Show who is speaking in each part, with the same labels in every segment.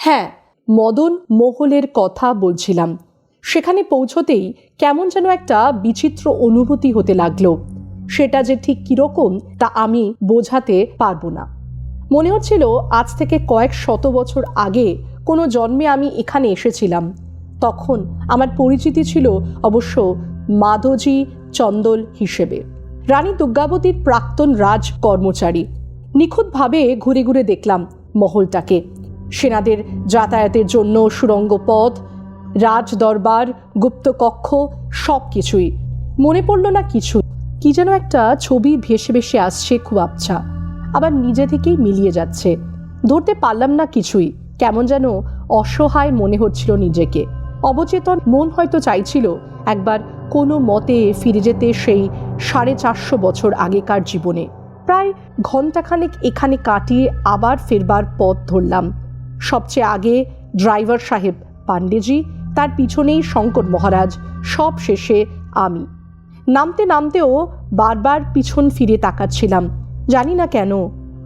Speaker 1: হ্যাঁ মদন মহলের কথা বলছিলাম। সেখানে পৌঁছতেই কেমন যেন একটা বিচিত্র অনুভূতি হতে লাগল। সেটা যে ঠিক কীরকম, তা আমি বোঝাতে পারব না। মনে হচ্ছিল আজ থেকে কয়েক শত বছর আগে কোনো জন্মে আমি এখানে এসেছিলাম। তখন আমার পরিচিতি ছিল অবশ্য মাধবী চন্দল হিসেবে। রানী দুর্গাবতীর প্রাক্তন রাজ কর্মচারী। নিখুঁতভাবে ঘুরে ঘুরে দেখলাম মহলটাকে। সেনাদের যাতায়াতের জন্য সুরঙ্গ পথ রাজ দরবার গুপ্তকক্ষ সব কিছুই মনে পড়ল না কিছু। কি যেন একটা ছবি ভেসে ভেসে আসছে খুব আবছা আবার নিজে থেকেই মিলিয়ে যাচ্ছে। ধরতে পারলাম না কিছুই। কেমন যেন অসহায় মনে হচ্ছিল নিজেকে। অবচেতন মন হয়তো চাইছিল একবার কোনো মতে ফিরে যেতে সেই সাড়ে চারশো বছর আগেকার জীবনে। প্রায় ঘন্টাখানেক এখানে কাটিয়ে আবার ফেরবার পথ ধরলাম। সবচেয়ে আগে ড্রাইভার সাহেব পাণ্ডেজি, তার পিছনেই শঙ্কর মহারাজ, সব শেষে আমি। নামতে নামতেও বারবার পিছন ফিরে তাকাচ্ছিলাম। জানি না কেন,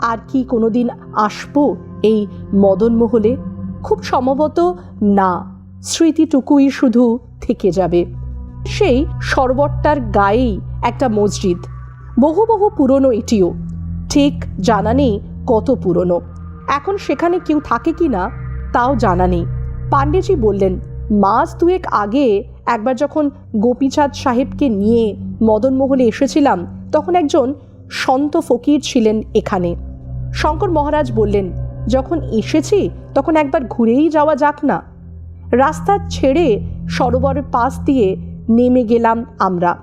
Speaker 1: আর কি কোনোদিন আসব এই মদনমহলে? খুব সম্ভবত না, স্মৃতিটুকুই শুধু থেকে যাবে। সেই সরবরটার গায়েই একটা মসজিদ, বহু বহু পুরনো এটিও। ঠিক জানা নেই কত পুরনো। এখন সেখানে কেউ থাকে কি না, তাও জানা নেই। পাণ্ডেজি বললেন, মাস দুয়েক আগে একবার যখন গোপীচাঁদ সাহেবকে নিয়ে মদনমহলে এসেছিলাম, তখন একজন সন্ত ফকির ছিলেন এখানে। শঙ্কর মহারাজ বললেন, যখন এসেছি, তখন একবার ঘুরেই যাওয়া যাক না। রাস্তা ছেড়ে সরোবরের পাশ দিয়ে নেমে গেলাম আমরা।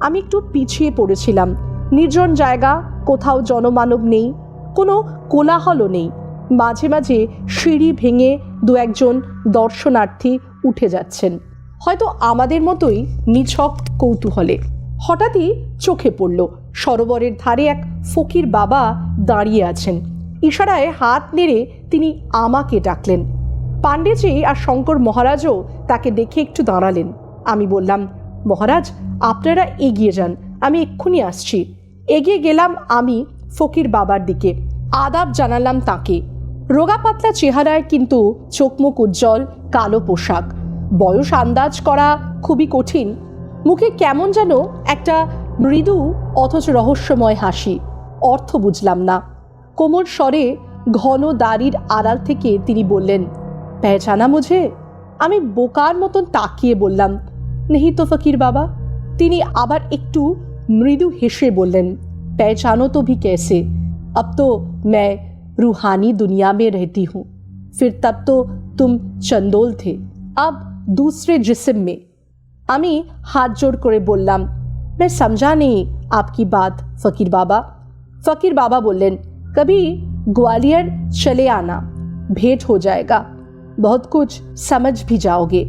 Speaker 1: আমি একটু পিছিয়ে পড়েছিলাম। নির্জন জায়গা, কোথাও জনমানব নেই। কোনো কোলাহলও নেই। মাঝে মাঝে সিঁড়ি ভেঙে দু একজন দর্শনার্থী উঠে যাচ্ছেন। হয়তো আমাদের মতোই নিছক কৌতূহলে। হঠাৎই চোখে পড়ল, সরোবরের ধারে এক ফকির বাবা দাঁড়িয়ে আছেন। ইশারায় হাত নেড়ে তিনি আমাকে ডাকলেন। পাণ্ডেজি আর শঙ্কর মহারাজও তাকে দেখে একটু দাঁড়ালেন। আমি বললাম, মহারাজ, আপনারা এগিয়ে যান, আমি এক্ষুনি আসছি। এগিয়ে গেলাম আমি ফকির বাবার দিকে। আদাব জানালাম তাকে। রোগা পাতলা চেহারায় কিন্তু চোখমুখ উজ্জ্বল, কালো পোশাক। বয়স আন্দাজ করা খুবই কঠিন। মুখে কেমন যেন একটা মৃদু অথচ রহস্যময় হাসি। অর্থ বুঝলাম না। কোমল স্বরে ঘন দাড়ির আড়াল থেকে তিনি বললেন, পেহচানা মুঝে? আমি বোকার মতন তাকিয়ে বললাম, নেহি তো ফকির বাবা? তিনি আবার একটু মৃদু হেসে বললেন पहचानो तो भी कैसे अब तो मैं रूहानी दुनिया में रहती हूँ फिर तब तो तुम चंदोल थे अब दूसरे जिस्म में আমি হাত জোর করে বললাম मैं समझा नहीं आपकी बात फकीर बाबा फकीर बाबा बोलें कभी ग्वालियर चले आना भेंट हो जाएगा बहुत कुछ समझ भी जाओगे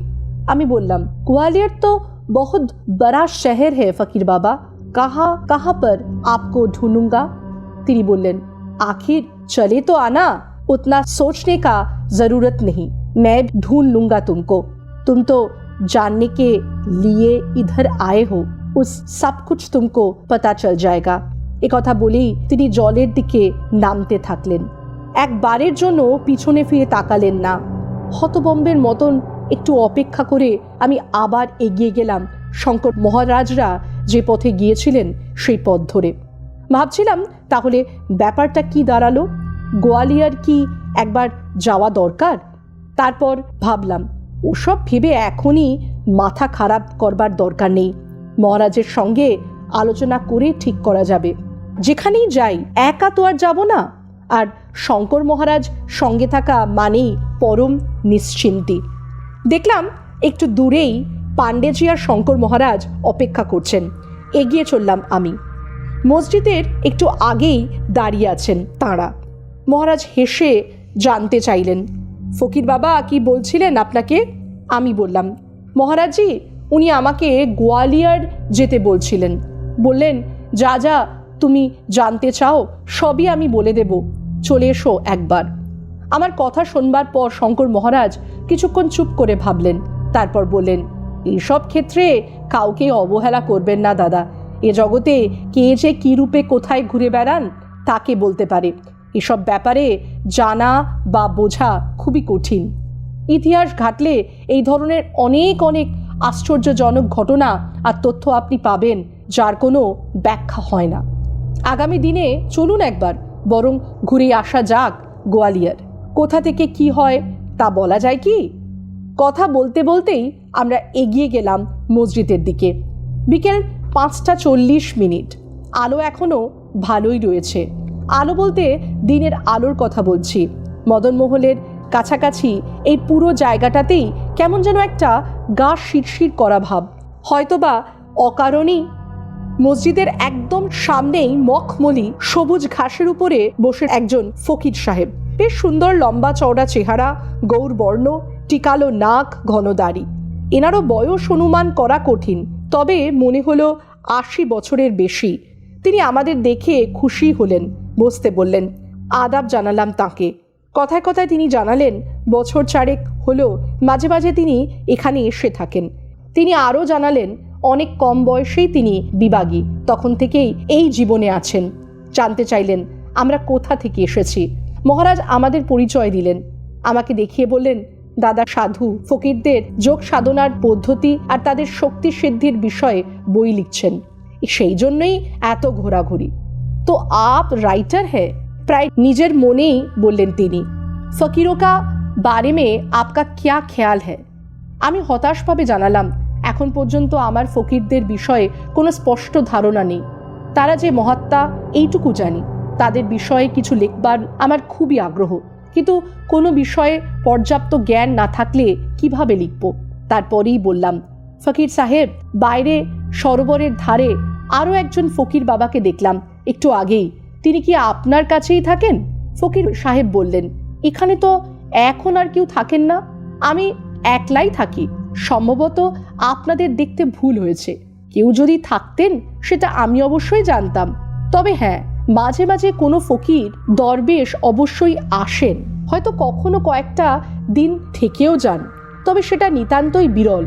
Speaker 1: আমি বললাম ग्वालियर तो बहुत बड़ा शहर है फकीर बाबा कहाँ कहाँ पर आपको ढूंढूंगा তিনি বললেন आखिर चले तो आना उतना सोचने का जरूरत नहीं मैं ढूंढ लूंगा तुमको तुम तो जानने के लिए इधर आए हो उस सब कुछ तुमको पता चल जाएगा এ কথা বলেই তিনি জলের দিকে নামতে থাকলেন একবারের জন্য পিছনে ফিরে তাকালেন না হতবম্বের মতন একটু অপেক্ষা করে আমি আবার এগিয়ে গেলাম শঙ্কর মহারাজরা যে পথে গিয়েছিলেন সেই পথ ধরে। ভাবছিলাম, তাহলে ব্যাপারটা কি দাঁড়াল? গোয়ালিয়ার কি একবার যাওয়া দরকার? তারপর ভাবলাম, ওসব ভেবে এখনই মাথা খারাপ করবার দরকার নেই। মহারাজের সঙ্গে আলোচনা করে ঠিক করা যাবে। যেখানেই যাই, একা তো আর যাব না। আর শঙ্কর মহারাজ সঙ্গে থাকা মানেই পরম নিশ্চিন্তি। দেখলাম, একটু দূরেই পাণ্ডেজি আর শঙ্কর মহারাজ অপেক্ষা করছেন। এগিয়ে চললাম আমি। মসজিদের একটু আগেই দাঁড়িয়ে আছেন তাঁরা। মহারাজ হেসে জানতে চাইলেন, ফকির বাবা, কি বলছিলেন আপনাকে? আমি বললাম, মহারাজজি, উনি আমাকে গোয়ালিয়র যেতে বলছিলেন। বললেন, যা যা, তুমি জানতে চাও, সবই আমি বলে দেব। চলে এসো একবার। আমার কথা শোনবার পর শঙ্কর মহারাজ কিছুক্ষণ চুপ করে ভাবলেন, তারপর বললেন এইসব ক্ষেত্রে কাউকে অবহেলা করবেন না, দাদা। এ জগতে কে যে কী রূপে কোথায় ঘুরে বেড়ান, তাকে বলতে পারে। এসব ব্যাপারে জানা বা বোঝা খুবই কঠিন। ইতিহাস ঘাটলে এই ধরনের অনেক অনেক আশ্চর্যজনক ঘটনা আর তথ্য আপনি পাবেন, যার কোনো ব্যাখ্যা হয় না। আগামী দিনে চলুন একবার, বরং ঘুরে আসা যাক গোয়ালিয়র। কোথা থেকে কি হয়, তা বলা যায় কি? কথা বলতে বলতেই আমরা এগিয়ে গেলাম মসজিদের দিকে। বিকেল পাঁচটা চল্লিশ মিনিট। আলো এখনও ভালোই রয়েছে। আলো বলতে দিনের আলোর কথা বলছি। মদনমহলের কাছাকাছি এই পুরো জায়গাটাতেই কেমন যেন একটা গা শিরশির করা ভাব। হয়তোবা অকারণেই মসজিদের একদম সামনেই মখমলি সবুজ ঘাসের উপরে বসে একজন ফকির সাহেব। বেশ সুন্দর লম্বা চওড়া চেহারা গৌর বর্ণ টিকালো নাক, ঘন দাড়ি। এনারও বয়স অনুমান করা কঠিন, তবে মনে হলো আশি বছরের বেশি। তিনি আমাদের দেখে খুশি হলেন, বসতে বললেন, আদাব জানালাম তাকে। কথায় কথায় তিনি জানালেন, বছর চারেক হলো মাঝে মাঝে তিনি এখানে এসে থাকেন। তিনি আরও জানালেন, অনেক কম বয়সেই তিনি বিবাগী তখন থেকেই এই জীবনে আছেন। জানতে চাইলেন, আমরা কোথা থেকে এসেছি? মহারাজ, আমাদের পরিচয় দিলেন। আমাকে দেখিয়ে বললেন দাদা সাধু ফকিরদের যোগ সাধনার পদ্ধতি আর তাদের শক্তি সিদ্ধির বিষয়ে বই লিখছেন। সেই জন্যই এত ঘোরাঘুরি। তো আপ রাইটার হ্যাঁ প্রায় নিজের মনেই বললেন তিনি ফকিরো কা বারে মে আপকা ক্যা খেয়াল হ্যাঁ আমি হতাশভাবে জানালাম, এখন পর্যন্ত আমার ফকিরদের বিষয়ে কোনো স্পষ্ট ধারণা নেই। তারা যে মহাত্মা, এইটুকু জানি। তাদের বিষয়ে কিছু লিখবার আমার খুবই আগ্রহ। কিন্তু কোনো বিষয়ে পর্যাপ্ত জ্ঞান না থাকলে কীভাবে লিখব? তারপরেই বললাম, ফকির সাহেব, বাইরে সরোবরের ধারে আরও একজন ফকির বাবাকে দেখলাম, একটু আগেই। তিনি কি আপনার কাছেই থাকেন? ফকির সাহেব বললেন, এখানে তো এখন আর কেউ থাকেন না। আমি একলাই থাকি। সম্ভবত আপনাদের দেখতে ভুল হয়েছে। কেউ যদি থাকতেন, সেটা আমি অবশ্যই জানতাম। তবে হ্যাঁ মাঝে মাঝে কোনো ফকির দরবেশ অবশ্যই আসেন। হয়তো কখনো কয়েকটা দিন থেকেও যান, তবে সেটা নিতান্তই বিরল।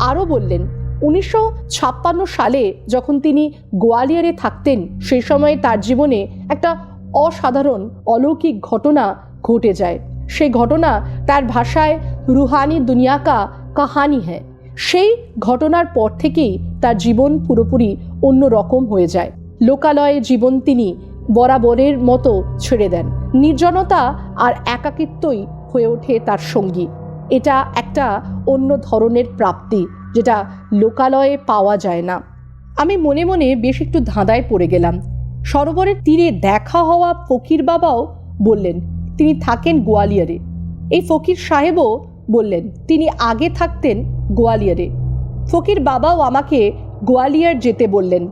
Speaker 1: আরও বললেন, উনিশশো ছাপ্পান্ন সালে যখন তিনি গোয়ালিয়রে থাকতেন সেই সময়ে তার জীবনে একটা অসাধারণ অলৌকিক ঘটনা ঘটে যায়। সেই ঘটনা তার ভাষায় রুহানি দুনিয়া কা কাহানি হ্যাঁ সেই ঘটনার পর থেকেই তার জীবন পুরোপুরি অন্য রকম হয়ে যায়। লোকালয়ে জীবন তিনি বরাবরের মতো ছেড়ে দেন। নির্জনতা আর একাকিত্বই হয়ে ওঠে তার সঙ্গী। এটা একটা অন্য ধরনের প্রাপ্তি, যেটা লোকালয়ে পাওয়া যায় না। আমি মনে মনে বেশ একটু ধাঁধায় পড়ে গেলাম। সরোবরের তীরে দেখা হওয়া ফকির বাবাও বললেন, তিনি থাকেন গোয়ালিয়রে। এই ফকির সাহেবও বললেন, তিনি আগে থাকতেন গোয়ালিয়রে। ফকির বাবাও আমাকে গোয়ালিয়র যেতে বললেন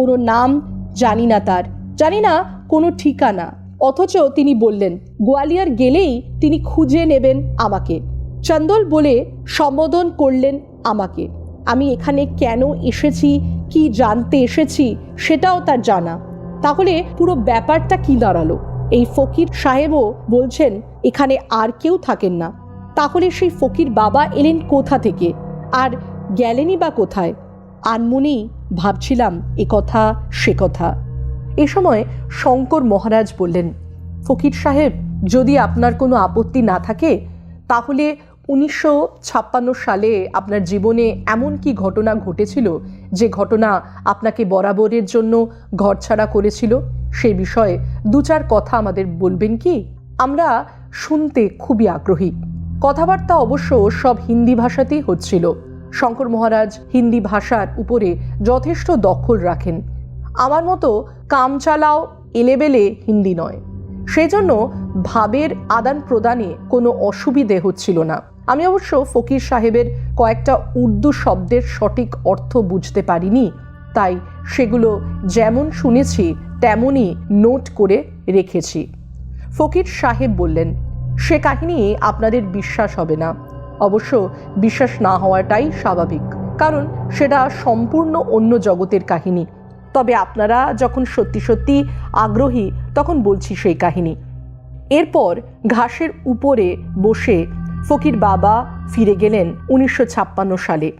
Speaker 1: কোনো নাম জানি না তার। জানি না কোনো ঠিকানা। অথচ তিনি বললেন, গোয়ালিয়র গেলেই তিনি খুঁজে নেবেন আমাকে। চন্দল বলে সম্বোধন করলেন আমাকে। আমি এখানে কেন এসেছি, কি জানতে এসেছি, সেটাও তার জানা। তাহলে পুরো ব্যাপারটা কি দাঁড়াল? এই ফকির সাহেবও বলছেন, এখানে আর কেউ থাকেন না। তাহলে সেই ফকির বাবা এলেন কোথা থেকে? আর গেলেনই বা কোথায়? আনমনেই ভাবছিলাম এ কথা, সে কথা। এ সময় শঙ্কর মহারাজ বললেন, ফকির সাহেব, যদি আপনার কোনো আপত্তি না থাকে, তাহলে উনিশশো ছাপ্পান্ন সালে আপনার জীবনে এমন কি ঘটনা ঘটেছিল যে ঘটনা আপনাকে বরাবরের জন্য ঘরছাড়া করেছিল? সেই বিষয়ে দু চার কথা আমাদের বলবেন কি? আমরা শুনতে খুবই আগ্রহী। কথাবার্তা অবশ্য সব হিন্দি ভাষাতেই হচ্ছিল। শঙ্কর মহারাজ হিন্দি ভাষার উপরে যথেষ্ট দখল রাখেন। আমার মতো কাম চালাও এলেবেলে হিন্দি নয়। সেজন্য ভাবের আদান প্রদানে কোনো অসুবিধে হচ্ছিল না। আমি অবশ্য ফকির সাহেবের কয়েকটা উর্দু শব্দের সঠিক অর্থ বুঝতে পারিনি, তাই সেগুলো যেমন শুনেছি, তেমনই নোট করে রেখেছি। ফকির সাহেব বললেন, সে কাহিনী আপনাদের বিশ্বাস হবে না। অবশ্য বিশ্বাস না হওয়াটাই স্বাভাবিক। কারণ সেটা সম্পূর্ণ অন্য জগতের কাহিনী। তবে আপনারা যখন সত্যি সত্যি আগ্রহী, তখন বলছি সেই কাহিনী। এরপর ঘাসের উপরে বসে ফকির বাবা ফিরে গেলেন উনিশশো ছাপ্পান্ন সালে।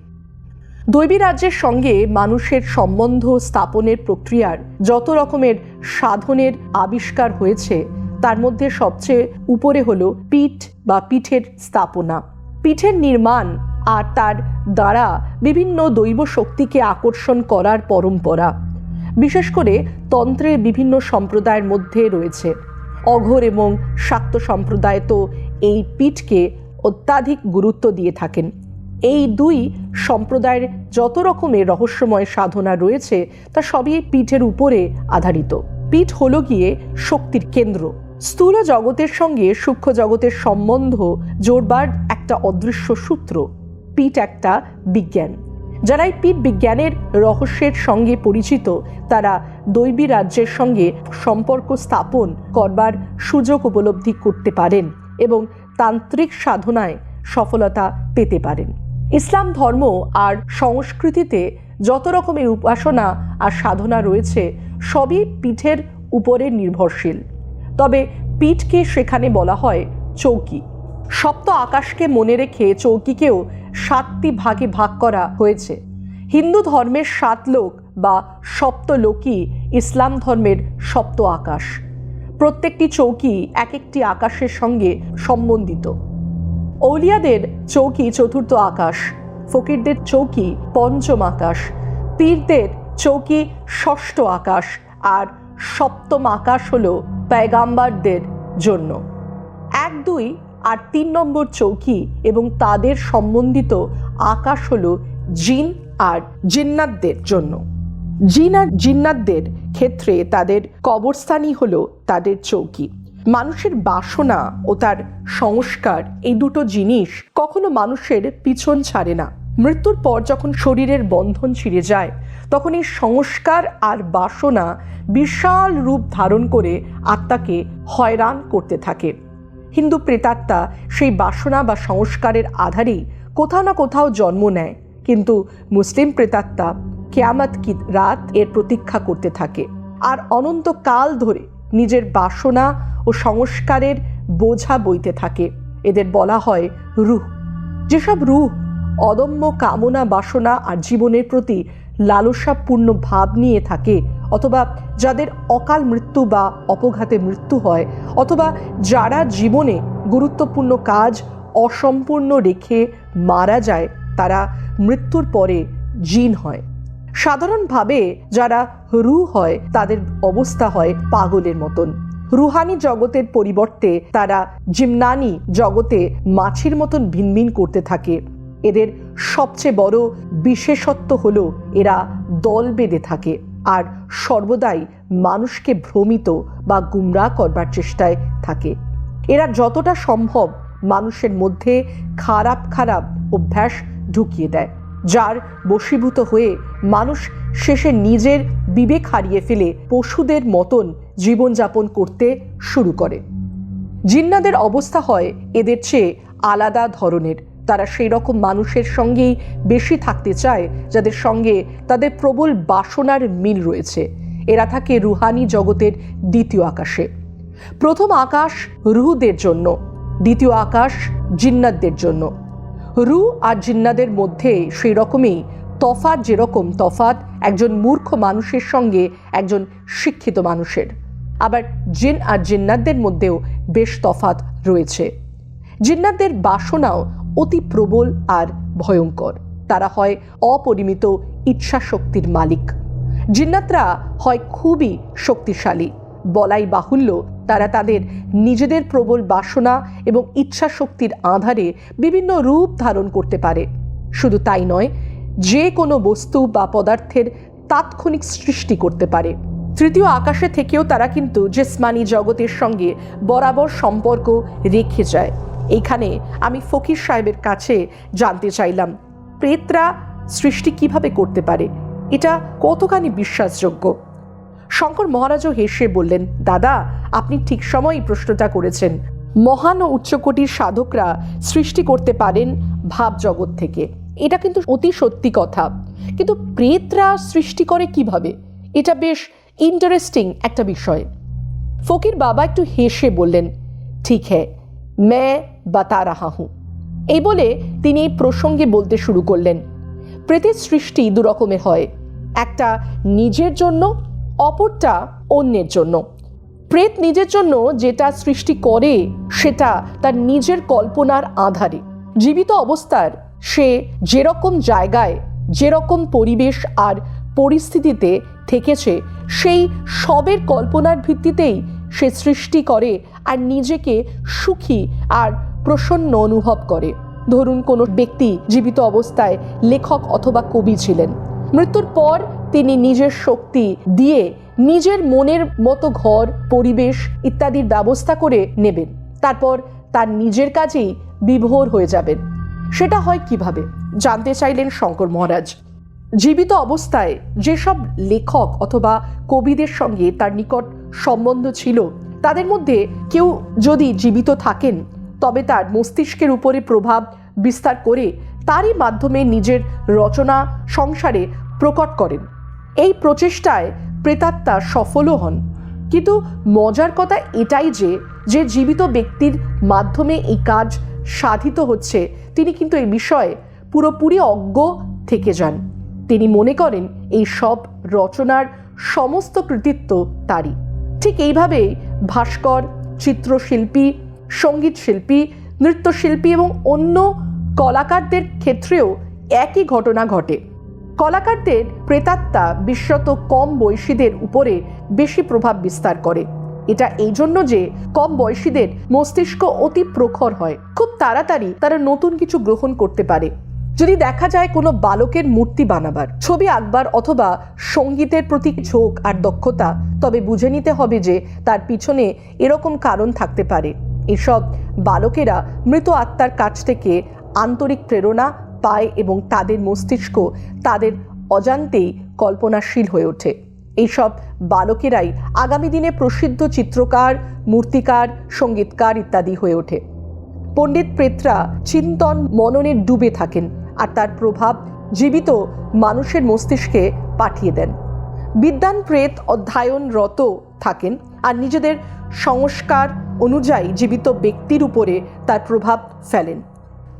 Speaker 1: দৈবী রাজ্যের সঙ্গে মানুষের সম্বন্ধ স্থাপনের প্রক্রিয়ার যত রকমের সাধনের আবিষ্কার হয়েছে, তার মধ্যে সবচেয়ে উপরে হলো পিঠ বা পিঠের স্থাপনা। পিঠের নির্মাণ আর তার দ্বারা বিভিন্ন দৈব শক্তিকে আকর্ষণ করার পরম্পরা। বিশেষ করে তন্ত্রের বিভিন্ন সম্প্রদায়ের মধ্যে রয়েছে। অঘর এবং শাক্ত সম্প্রদায় তো এই পিঠকে অত্যাধিক গুরুত্ব দিয়ে থাকেন। এই দুই সম্প্রদায়ের যত রকমের রহস্যময় সাধনা রয়েছে, তা সবই পীঠের উপরে আধারিত। পিঠ হলো গিয়ে শক্তির কেন্দ্র। স্থূল জগতের সঙ্গে সূক্ষ্ম জগতের সম্বন্ধ জোরবার একটা অদৃশ্য সূত্র পীঠ একটা বিজ্ঞান। যারা এই পীঠ বিজ্ঞানের রহস্যের সঙ্গে পরিচিত, তারা দৈবী রাজ্যের সঙ্গে সম্পর্ক স্থাপন করবার সুযোগ উপলব্ধি করতে পারেন এবং তান্ত্রিক সাধনায় সফলতা পেতে পারেন। ইসলাম ধর্ম আর সংস্কৃতিতে যত রকমের উপাসনা আর সাধনা রয়েছে, সবই পিঠের উপরে নির্ভরশীল। তবে পিঠকে সেখানে বলা হয় চৌকি। সপ্ত আকাশকে মনে রেখে চৌকিকেও সাতটি ভাগে ভাগ করা হয়েছে। হিন্দু ধর্মের সাত লোক বা সপ্ত লোকই ইসলাম ধর্মের সপ্ত আকাশ। প্রত্যেকটি চৌকি এক একটি আকাশের সঙ্গে সম্বন্ধিত। ঔলিয়াদের চৌকি চতুর্থ আকাশ, ফকিরদের চৌকি পঞ্চম আকাশ, পীরদের চৌকি ষষ্ঠ আকাশ আর সপ্তম আকাশ হল পেগাম্বারদের জন্য। এক দুই আর তিন নম্বর চৌকি এবং তাদের সম্বন্ধিত আকাশ হল জিন আর জিন্নাতদের জন্য। জিন আর জিন্নাতদের ক্ষেত্রে তাদের কবরস্থানই হলো তাদের চৌকি। মানুষের বাসনা ও তার সংস্কার এই দুটো জিনিস কখনো মানুষের পিছন ছাড়ে না। মৃত্যুর পর যখন শরীরের বন্ধন ছিঁড়ে যায়, তখন এই সংস্কার আর বাসনা বিশাল রূপ ধারণ করে আত্মাকে হয়রান করতে থাকে। হিন্দু প্রেতাত্মা সেই বাসনা বা সংস্কারের আধারেই কোথাও না কোথাও জন্ম নেয়। কিন্তু মুসলিম প্রেতাত্মা কেয়ামত কি রাত এর প্রতীক্ষা করতে থাকে। আর অনন্তকাল ধরে নিজের বাসনা ও সংস্কারের বোঝা বইতে থাকে। এদের বলা হয় রুহ। যেসব রুহ অদম্য কামনা বাসনা আর জীবনের প্রতি লালসাপূর্ণ ভাব নিয়ে থাকে অথবা যাদের অকাল মৃত্যু বা অপঘাতে মৃত্যু হয়, অথবা যারা জীবনে গুরুত্বপূর্ণ কাজ অসম্পূর্ণ রেখে মারা যায়, তারা মৃত্যুর পরে জিন হয়। সাধারণভাবে যারা রু হয়, তাদের অবস্থা হয় পাগলের মতন। রুহানি জগতের পরিবর্তে তারা জিমনানি জগতে মাছির মতন ভিনভিন করতে থাকে। এদের সবচেয়ে বড় বিশেষত্ব হলো এরা দল বেঁধে থাকে। আর সর্বদাই মানুষকে ভ্রমিত বা গুমরা করবার চেষ্টায় থাকে। এরা যতটা সম্ভব মানুষের মধ্যে খারাপ খারাপ অভ্যাস ঢুকিয়ে দেয়, যার বশীভূত হয়ে মানুষ শেষে নিজের বিবেক হারিয়ে ফেলে পশুদের মতন জীবনযাপন করতে শুরু করে। জিন্নাদের অবস্থা হয় এদের চেয়ে আলাদা ধরনের। তারা সেই রকম মানুষের সঙ্গেই বেশি থাকতে চায়, যাদের সঙ্গে তাদের প্রবল বাসনার মিল রয়েছে। এরা থাকে রুহানি জগতের দ্বিতীয় আকাশে। প্রথম আকাশ রুহুদের জন্য, দ্বিতীয় আকাশ জিন্নাতদের জন্য। রু আর জিন্নাদের মধ্যে সেই রকমই তফাত যেরকম তফাত একজন মূর্খ মানুষের সঙ্গে একজন শিক্ষিত মানুষের। আবার জিন আর জিন্নাতদের মধ্যেও বেশ তফাত রয়েছে। জিন্নাতদের বাসনাও অতি প্রবল আর ভয়ঙ্কর। তারা হয় অপরিমিত ইচ্ছা শক্তির মালিক। জিন্নাতরা হয় খুবই শক্তিশালী। বলাই বাহুল্য, তারা তাদের নিজেদের প্রবল বাসনা এবং ইচ্ছা শক্তির আধারে বিভিন্ন রূপ ধারণ করতে পারে। শুধু তাই নয়, যে কোনো বস্তু বা পদার্থের তাৎক্ষণিক সৃষ্টি করতে পারে। তৃতীয় আকাশে থেকেও তারা কিন্তু জেসমানি জগতের সঙ্গে বরাবর সম্পর্ক রেখে যায়। এইখানে আমি ফকির সাহেবের কাছে জানতে চাইলাম, প্রেতরা সৃষ্টি কীভাবে করতে পারে? এটা কতখানি বিশ্বাসযোগ্য? শঙ্কর মহারাজও হেসে বললেন, দাদা, আপনি ঠিক সময়ই প্রশ্নটা করেছেন। মহান ও উচ্চকোটির সাধকরা সৃষ্টি করতে পারেন ভাব জগৎ থেকে। এটা কিন্তু অতি সত্যি কথা। কিন্তু প্রেতরা সৃষ্টি করে কীভাবে? এটা বেশ ইন্টারেস্টিং একটা বিষয়। ফকির বাবা একটু হেসে বললেন, ঠিক হ্যাঁ মে বাতা রাহা হুঁ। এই বলে তিনি এই প্রসঙ্গে বলতে শুরু করলেন, প্রেতের সৃষ্টি দু রকমের হয়। একটা নিজের জন্য, অপরটা অন্যের জন্য। প্রেত নিজের জন্য যেটা সৃষ্টি করে, সেটা তার নিজের কল্পনার আধারে। জীবিত অবস্থার, সে যেরকম জায়গায়, যেরকম পরিবেশ আর পরিস্থিতিতে থেকেছে, সেই সবের কল্পনার ভিত্তিতেই সে সৃষ্টি করে আর নিজেকে সুখী আর প্রসন্ন অনুভব করে। ধরুন কোনো ব্যক্তি জীবিত অবস্থায় লেখক অথবা কবি ছিলেন। মৃত্যুর পর তিনি নিজের শক্তি দিয়ে নিজের মনের মতো ঘর, পরিবেশ ইত্যাদির ব্যবস্থা করে নেবেন। তারপর তার নিজের কাজেই বিভোর হয়ে যাবেন। সেটা হয় কীভাবে? জানতে চাইলেন শঙ্কর মহারাজ। জীবিত অবস্থায় যেসব লেখক অথবা কবিদের সঙ্গে তার নিকট সম্বন্ধ ছিল, তাদের মধ্যে কেউ যদি জীবিত থাকেন তবে তার মস্তিষ্কের উপরে প্রভাব বিস্তার করে তারই মাধ্যমে নিজের রচনা সংসারে প্রকট করেন। এই প্রচেষ্টায় প্রেতাত্মা সফলও হন। কিন্তু মজার কথা এটাই যে যে জীবিত ব্যক্তির মাধ্যমে এই কাজ সাধিত হচ্ছে, তিনি কিন্তু এই বিষয়ে পুরোপুরি অজ্ঞ থেকে যান। তিনি মনে করেন এই সব রচনার সমস্ত কৃতিত্ব তারই। ঠিক এইভাবেই ভাস্কর, চিত্রশিল্পী সংগীত শিল্পী, নৃত্যশিল্পী এবং অন্য কলাকারদের ক্ষেত্রেও একই ঘটনা ঘটে। কলাকারদের প্রেতাত্মা বিশ্বত কম বয়সীদের উপরে বেশি প্রভাব বিস্তার করে। এটা এই জন্য যে কম বয়সীদের মস্তিষ্ক অতি প্রখর হয়। খুব তাড়াতাড়ি তারা নতুন কিছু গ্রহণ করতে পারে। যদি দেখা যায় কোনো বালকের মূর্তি বানাবার, ছবি আঁকবার অথবা সঙ্গীতের প্রতি ঝোঁক আর দক্ষতা, তবে বুঝে নিতে হবে যে তার পিছনে এরকম কারণ থাকতে পারে। এসব বালকেরা মৃত আত্মার কাছ থেকে আন্তরিক প্রেরণা পায় এবং তাদের মস্তিষ্ক তাদের অজান্তেই কল্পনাশীল হয়ে ওঠে। এইসব বালকেরাই আগামী দিনে প্রসিদ্ধ চিত্রকার, মূর্তিকার, সঙ্গীতকার ইত্যাদি হয়ে ওঠে। পণ্ডিত প্রেতরা চিন্তন মননে ডুবে থাকেন আর তার প্রভাব জীবিত মানুষের মস্তিষ্কে পাঠিয়ে দেন। বিদ্যান প্রেত অধ্যয়নরত থাকেন আর নিজেদের সংস্কার অনুযায়ী জীবিত ব্যক্তির উপরে তার প্রভাব ফেলেন।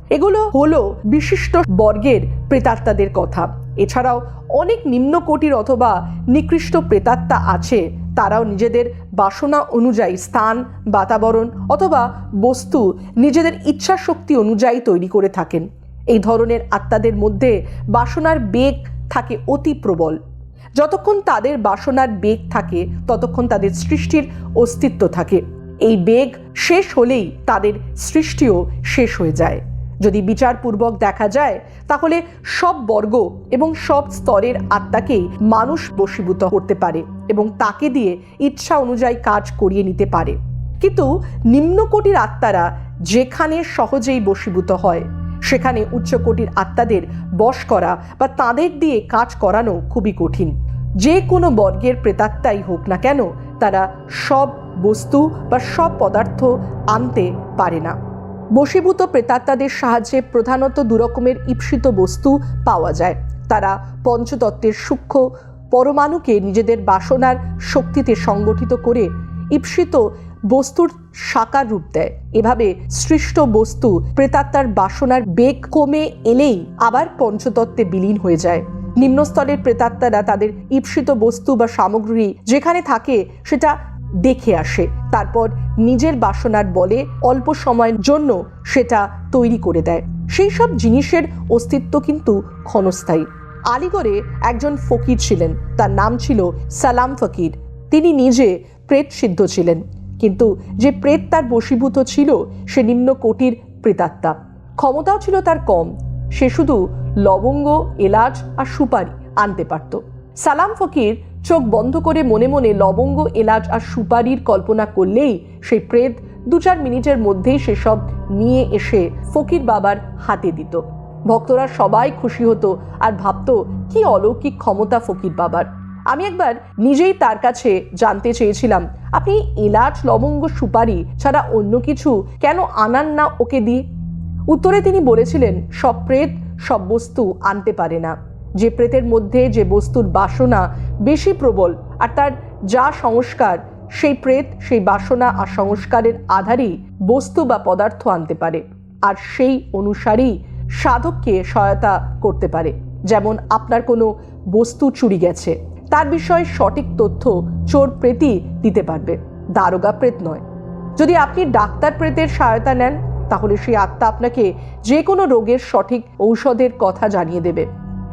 Speaker 1: এগুলো হলো বিশিষ্ট বর্গের প্রেতাত্মাদের কথা। এছাড়াও অনেক নিম্ন কোটির অথবা নিকৃষ্ট প্রেতাত্মা আছে। তারাও নিজেদের বাসনা অনুযায়ী স্থান, বাতাবরণ অথবা বস্তু নিজেদের ইচ্ছা শক্তি অনুযায়ী তৈরি করে থাকেন। এই ধরনের আত্মাদের মধ্যে বাসনার বেগ থাকে অতি প্রবল। যতক্ষণ তাদের বাসনার বেগ থাকে, ততক্ষণ তাদের সৃষ্টির অস্তিত্ব থাকে। এই বেগ শেষ হলেই তাদের সৃষ্টিও শেষ হয়ে যায়। যদি বিচারপূর্বক দেখা যায়, তাহলে সব বর্গ এবং সব স্তরের আত্মাকেই মানুষ বশীভূত করতে পারে এবং তাকে দিয়ে ইচ্ছা অনুযায়ী কাজ করিয়ে নিতে পারে। কিন্তু নিম্নকোটির আত্মারা যেখানে সহজেই বশীভূত হয় সেখানে উচ্চকোটির আত্মাদের বশ করা বা তাদের দিয়ে কাজ করানো খুবই কঠিন। যে কোনো বর্গের প্রেতাত্মাই হোক না কেন, তারা সব বস্তু বা সব পদার্থ আনতে পারে না। বশীভূত প্রেতাত্মাদের সাহায্যে প্রধানত দুরকমের ঈপ্সিত বস্তু পাওয়া যায়। তারা পঞ্চতত্ত্বের সূক্ষ্ম পরমাণুকে নিজেদের বাসনার শক্তিতে সংগঠিত করে ঈপ্সিত বস্তুর সাকার রূপ দেয়। এভাবে সৃষ্ট বস্তু প্রেতাত্মার বাসনার বেগ কমে এলেই আবার পঞ্চতত্ত্বে বিলীন হয়ে যায়। নিম্নস্তরের প্রেতাত্মারা তাদের ঈপ্সিত বস্তু বা সামগ্রী যেখানে থাকে সেটা দেখে আসে। তারপর নিজের বাসনার বলে অল্প সময়ের জন্য সেটা তৈরি করে দেয়। সেই সব জিনিসের অস্তিত্ব কিন্তু ক্ষণস্থায়ী। আলিগড়ে একজন ফকির ছিলেন। তার নাম ছিল সালাম ফকির। তিনি নিজে প্রেত সিদ্ধ ছিলেন। কিন্তু যে প্রেত তার বশীভূত ছিল, সে নিম্ন কোটির প্রেতাত্মা। ক্ষমতাও ছিল তার কম। সে শুধু লবঙ্গ, এলাচ আর সুপারি আনতে পারত। সালাম ফকির চোখ বন্ধ করে মনে মনে লবঙ্গ, এলাচ আর সুপারির কল্পনা করলেই সেই প্রেত দু চার মিনিটের মধ্যেই সেসব নিয়ে এসে ফকির বাবার হাতে দিত। ভক্তরা সবাই খুশি হতো আর ভাবত, কি অলৌকিক ক্ষমতা ফকির বাবার। আমি একবার নিজেই তার কাছে জানতে চেয়েছিলাম, আপনি এলাচ, লবঙ্গ, সুপারি ছাড়া অন্য কিছু কেন আনান না ওকে দিয়ে উত্তরে তিনি বলেছিলেন, সব প্রেত, সব বস্তু আনতে পারে না। যে প্রেতের মধ্যে যে বস্তুর বাসনা বেশি প্রবল আর তার যা সংস্কার, সেই প্রেত, সেই বাসনা আর সংস্কারের আধারেই বস্তু বা পদার্থ আনতে পারে আর সেই অনুসারেই সাধককে সহায়তা করতে পারে। যেমন আপনার কোনো বস্তু চুরি গেছে। তার বিষয়ে সঠিক তথ্য চোর প্রেতই দিতে পারবে। দারোগা প্রেত নয়। যদি আপনি ডাক্তার প্রেতের সহায়তা নেন, তাহলে সেই আত্মা আপনাকে যে কোনো রোগের সঠিক ঔষধের কথা জানিয়ে দেবে।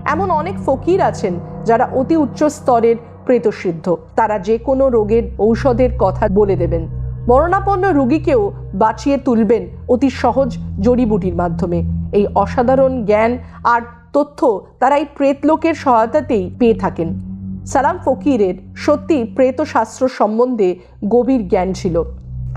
Speaker 1: এমন অনেক ফকির আছেন যারা অতি উচ্চ স্তরের প্রেতসিদ্ধ। তারা যে কোনো রোগের ঔষধের কথা বলে দেবেন। মরণাপন্ন রোগীকেও বাঁচিয়ে তুলবেন অতি সহজ জড়িবুটির মাধ্যমে। এই অসাধারণ জ্ঞান আর তথ্য তারা এই প্রেতলোকের সহায়তাতেই পেয়ে থাকেন। সালাম ফকিরের সত্যি প্রেতশাস্ত্র সম্বন্ধে গভীর জ্ঞান ছিল।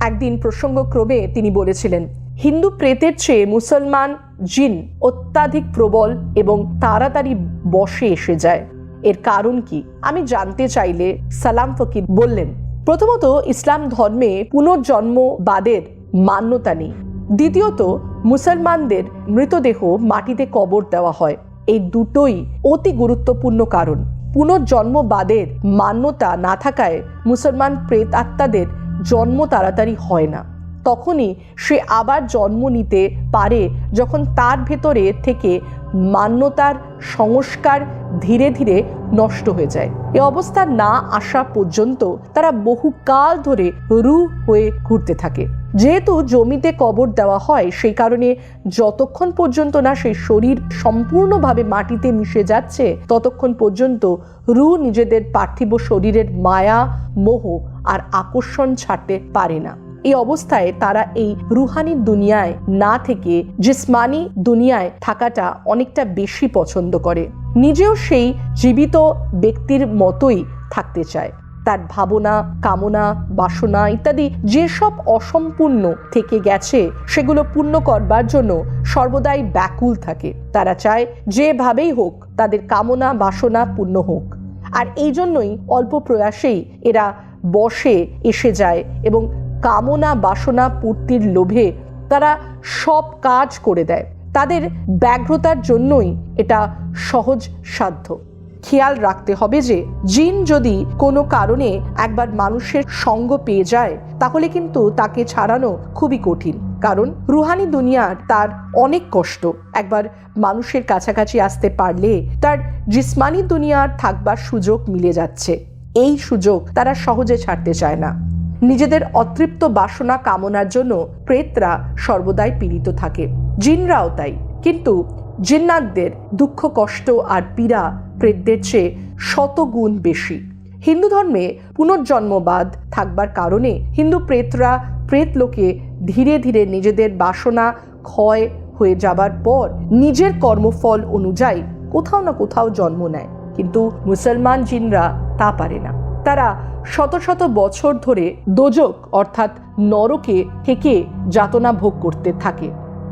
Speaker 1: একদিন প্রসঙ্গক্রমে তিনি বলেছিলেন, হিন্দু প্রেতের চেয়ে মুসলমান জিন অত্যাধিক প্রবল এবং তাড়াতাড়ি বসে এসে যায়। এর কারণ কি? আমি জানতে চাইলে সালাম ফকির বললেন, প্রথমত, ইসলাম ধর্মে পুনর্জন্মবাদের মান্যতা নেই। দ্বিতীয়ত, মুসলমানদের মৃতদেহ মাটিতে কবর দেওয়া হয়। এই দুটোই অতি গুরুত্বপূর্ণ কারণ। পুনর্জন্মবাদের মান্যতা না থাকায় মুসলমান প্রেত আত্মাদের জন্ম তাড়াতাড়ি হয় না। তখনই সে আবার জন্ম নিতে পারে যখন তার ভেতরে থেকে মান্যতার সংস্কার ধীরে ধীরে নষ্ট হয়ে যায়। এ অবস্থা না আসা পর্যন্ত তারা বহুকাল ধরে রু হয়ে ঘুরতে থাকে। যেহেতু জমিতে কবর দেওয়া হয়, সেই কারণে যতক্ষণ পর্যন্ত না সেই শরীর সম্পূর্ণভাবে মাটিতে মিশে যাচ্ছে, ততক্ষণ পর্যন্ত রু নিজেদের পার্থিব শরীরের মায়া, মোহ আর আকর্ষণ ছাড়তে পারে না। এই অবস্থায় তারা এই রুহানি দুনিয়ায় না থেকে জিসমানি দুনিয়ায় থাকাটা অনেকটা বেশি পছন্দ করে। নিজেও সেই জীবিত ব্যক্তির মতোই থাকতে চায়। তার ভাবনা, কামনা, বাসনা ইত্যাদি যেসব অসম্পূর্ণ থেকে গেছে, সেগুলো পূর্ণ করবার জন্য সর্বদাই ব্যাকুল থাকে। তারা চায় যেভাবেই হোক তাদের কামনা, বাসনা পূর্ণ হোক। আর এই জন্যই অল্প প্রয়াসেই এরা বসে এসে যায় এবং কামনা, বাসনা পূর্তির লোভে তারা সব কাজ করে দেয়। তাদের ব্যগ্রতার জন্যই এটা সহজ সাধ্য। খেয়াল রাখতে হবে যে জিন যদি কোনো কারণে একবার মানুষের সঙ্গ পেয়ে যায়, তাহলে কিন্তু তাকে ছাড়ানো খুবই কঠিন। কারণ রুহানি দুনিয়ার তার অনেক কষ্ট। একবার মানুষের কাছাকাছি আসতে পারলে তার জিসমানি দুনিয়ার থাকবার সুযোগ মিলে যাচ্ছে। এই সুযোগ তারা সহজে ছাড়তে চায় না। নিজেদের অতৃপ্ত বাসনা কামনার জন্য প্রেতরা সর্বদাই পীড়িত থাকে। জিনরাও তাই। কিন্তু জিন্নাতদের দুঃখ, কষ্ট আর পীড়া প্রেতদের চেয়ে শতগুণ বেশি। হিন্দু ধর্মে পুনর্জন্মবাদ থাকবার কারণে হিন্দু প্রেতরা প্রেত লোকে ধীরে ধীরে নিজেদের বাসনা ক্ষয় হয়ে যাবার পর নিজের কর্মফল অনুযায়ী কোথাও না কোথাও জন্ম নেয়। কিন্তু মুসলমান জিনরা তা পারে না। তারা শত শত বছর ধরে দোজক অর্থাৎ নরকে থেকে যাতনা ভোগ করতে থাকে।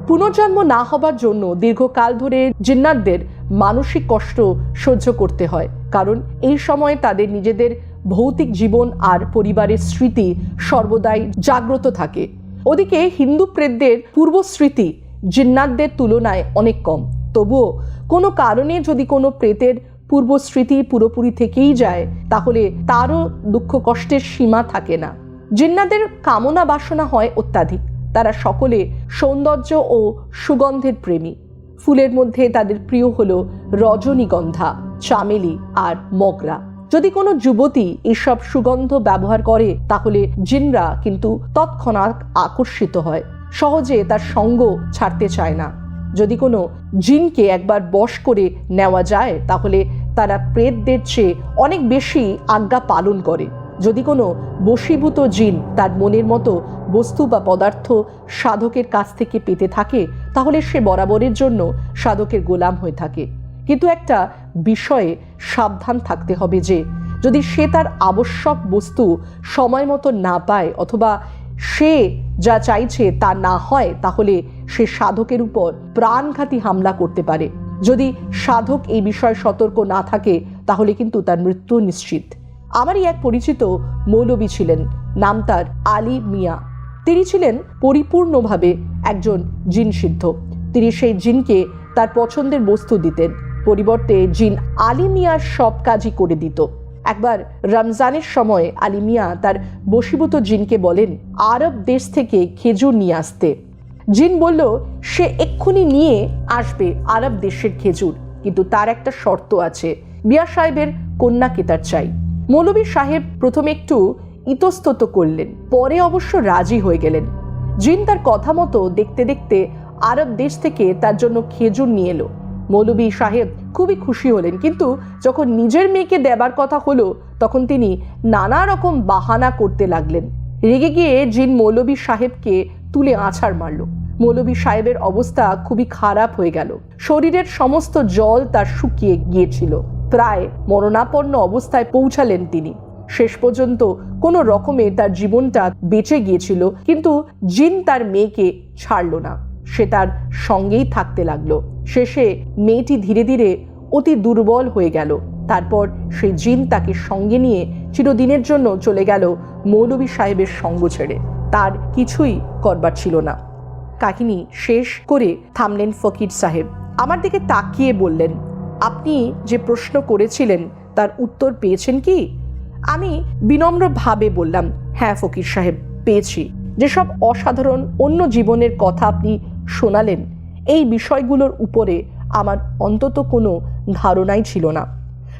Speaker 1: পুনর্জন্ম না হবার জন্য দীর্ঘকাল ধরে জিন্নাতদের মানসিক কষ্ট সহ্য করতে হয়। কারণ এই সময়ে তাদের নিজেদের ভৌতিক জীবন আর পরিবারের স্মৃতি সর্বদাই জাগ্রত থাকে। ওদিকে হিন্দু প্রেতদের পূর্বস্মৃতি জিন্নাতদের তুলনায় অনেক কম। তবুও কোনো কারণে যদি কোনো প্রেতের পূর্বস্মৃতি পুরোপুরি থেকেই যায়, তাহলে তারও দুঃখ কষ্টের সীমা থাকে না। জিন্নাদের কামনা বাসনা হয় অত্যাধিক। তারা সকলে সৌন্দর্য ও সুগন্ধের প্রেমী। ফুলের মধ্যে তাদের প্রিয় হলো রজনীগন্ধা, চামেলি আর মগরা। যদি কোনো যুবতী এসব সুগন্ধ ব্যবহার করে, তাহলে জিনরা কিন্তু তৎক্ষণাৎ আকর্ষিত হয়। সহজে তার সঙ্গ ছাড়তে চায় না। যদি কোনো জিনকে একবার বশ করে নেওয়া যায়, তাহলে তারা প্রেতদের চেয়ে অনেক বেশি আজ্ঞা পালন করে। যদি কোনো বশীভূত জিন তার মনের মতো বস্তু বা পদার্থ সাধকের কাছ থেকে পেতে থাকে, তাহলে সে বরাবরের জন্য সাধকের গোলাম হয়ে থাকে। কিন্তু একটা বিষয়ে সাবধান থাকতে হবে যে, যদি সে তার আবশ্যক বস্তু সময় মতো না পায় অথবা সে যা চাইছে তা না হয়, তাহলে সে সাধকের উপর প্রাণঘাতী হামলা করতে পারে। যদি সাধক এই বিষয়ে সতর্ক না থাকে, তাহলে কিন্তু তার মৃত্যু নিশ্চিত। আমারই এক পরিচিত মৌলবী ছিলেন, নাম তার আলী মিয়া। তিনি ছিলেন পরিপূর্ণভাবে একজন জিন সিদ্ধ। তিনি সেই জিনকে তার পছন্দের বস্তু দিতেন। পরিবর্তে জিন আলী মিয়ার সব কাজই করে দিত। একবার রমজানের সময় আলী মিয়া তার বশীভূত জিনকে বলেন, আরব দেশ থেকে খেজুর নিয়ে আসতে। জিন বলল, সে এক্ষুনি নিয়ে আসবে আরব দেশের খেজুর, কিন্তু তার একটা শর্ত আছে। মিয়া সাহেবের কন্যাকে তার চাই। মৌলবী সাহেব প্রথমে একটু ইতস্তত করলেন, পরে অবশ্য রাজি হয়ে গেলেন। জিন তার কথা মতো দেখতে দেখতে আরব দেশ থেকে তার জন্য খেজুর নিয়ে এলো। মৌলবী সাহেব খুবই খুশি হলেন, কিন্তু যখন নিজের মেয়েকে দেবার কথা হলো, তখন তিনি নানা রকম বাহানা করতে লাগলেন। রেগে গিয়ে জিন মৌলবী সাহেবকে তুলে আছাড় মারল। মৌলবী সাহেবের অবস্থা খুবই খারাপ হয়ে গেল। শরীরের সমস্ত জল তার শুকিয়ে গিয়েছিল। প্রায় মরণাপন্ন অবস্থায় পৌঁছালেন তিনি। শেষ পর্যন্ত কোনো রকমে তার জীবনটা বেঁচে গিয়েছিল, কিন্তু জিন তার মেয়েকে ছাড়ল না। সে তার সঙ্গেই থাকতে লাগল। শেষে মেয়েটি ধীরে ধীরে অতি দুর্বল হয়ে গেল। তারপর সেই জিন তাকে সঙ্গে নিয়ে চিরদিনের জন্য চলে গেল মৌলবী সাহেবের সঙ্গ ছেড়ে। তার কিছুই করবার ছিল না। কাহিনী শেষ করে থামলেন ফকির সাহেব। আমার দিকে তাকিয়ে বললেন আপনি যে প্রশ্ন করেছিলেন, তার উত্তর পেয়েছেন কি? আমি বিনম্রভাবে বললাম হ্যাঁ ফকির সাহেব, পেয়েছি। যেসব অসাধারণ অন্য জীবনের কথা আপনি শোনালেন, এই বিষয়গুলোর উপরে আমার অন্তত কোনো ধারণাই ছিল না।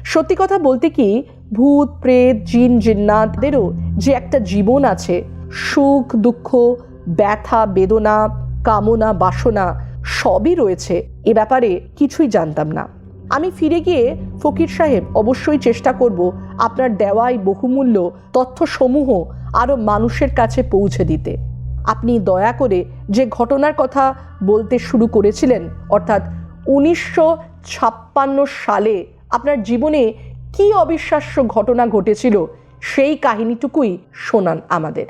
Speaker 1: সত্যি কথা বলতে কি, ভূত, প্রেত, জিন জিন্নাতদেরও যে একটা জীবন আছে, সুখ, দুঃখ, ব্যথা, বেদনা, কামনা, বাসনা, সবই রয়েছে, এ ব্যাপারে কিছুই জানতাম না। আমি ফিরে গিয়ে ফকির সাহেব, অবশ্যই চেষ্টা করব আপনার দেওয়াই বহুমূল্য তথ্যসমূহ আরও মানুষের কাছে পৌঁছে দিতে। আপনি দয়া করে যে ঘটনার কথা বলতে শুরু করেছিলেন, অর্থাৎ উনিশশো ছাপ্পান্ন সালে আপনার জীবনে কি অবিশ্বাস্য ঘটনা ঘটেছিল, সেই কাহিনীটুকুই শোনান আমাদের।